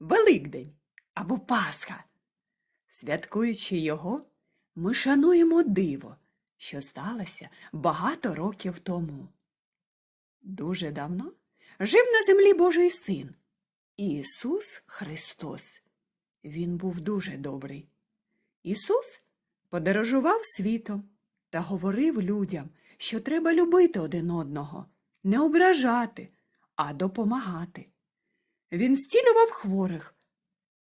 Великдень або Пасха. Святкуючи його, ми шануємо диво, що сталося багато років тому. Дуже давно жив на землі Божий син Ісус Христос. Він був дуже добрий. Ісус подорожував світом та говорив людям, що треба любити один одного, не ображати, а допомагати. Він зцілював хворих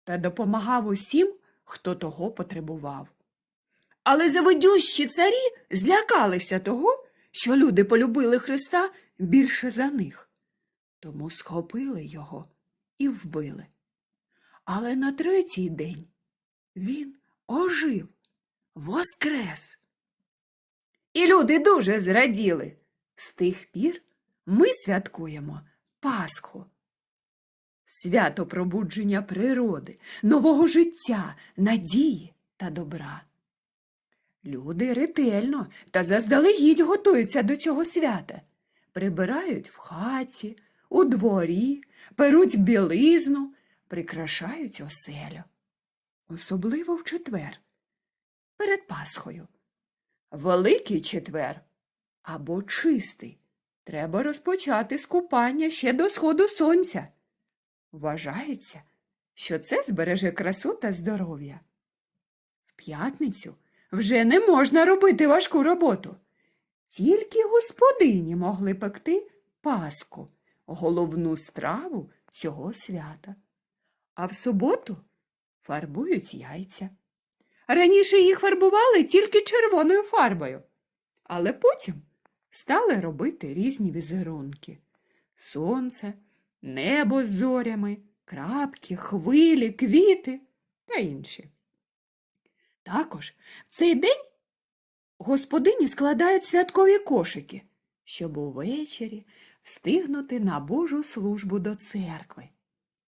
та допомагав усім, хто того потребував. Але завидющі царі злякалися того, що люди полюбили Христа більше за них, тому схопили його і вбили. Але на третій день він ожив, воскрес. І люди дуже зраділи. З тих пір ми святкуємо Пасху. Свято пробудження природи, нового життя, надії та добра. Люди ретельно та заздалегідь готуються до цього свята. Прибирають в хаті, у дворі, перуть білизну, прикрашають оселю. Особливо в четвер, перед Пасхою. Великий четвер або чистий. Треба розпочати з купання ще до сходу сонця. Вважається, що це збереже красу та здоров'я. В п'ятницю вже не можна робити важку роботу. Тільки господині могли пекти паску, головну страву цього свята. А в суботу фарбують яйця. Раніше їх фарбували тільки червоною фарбою, але потім стали робити різні візерунки. Сонце, небо з зорями, крапки, хвилі, квіти та інші. Також в цей день господині складають святкові кошики, щоб увечері встигнути на Божу службу до церкви.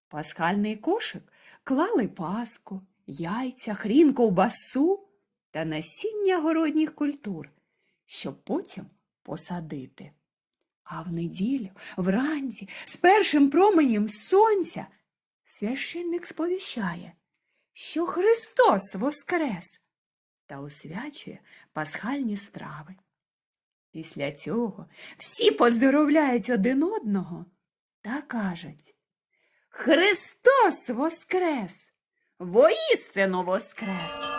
Пасхальний кошик клали паску, яйця, хрін, ковбасу та насіння городніх культур, щоб потім посадити. А в неділю, вранці, з першим променем сонця, священник сповіщає, що Христос воскрес та освячує пасхальні страви. Після цього всі поздоровляють один одного та кажуть Христос воскрес! Воістину воскрес!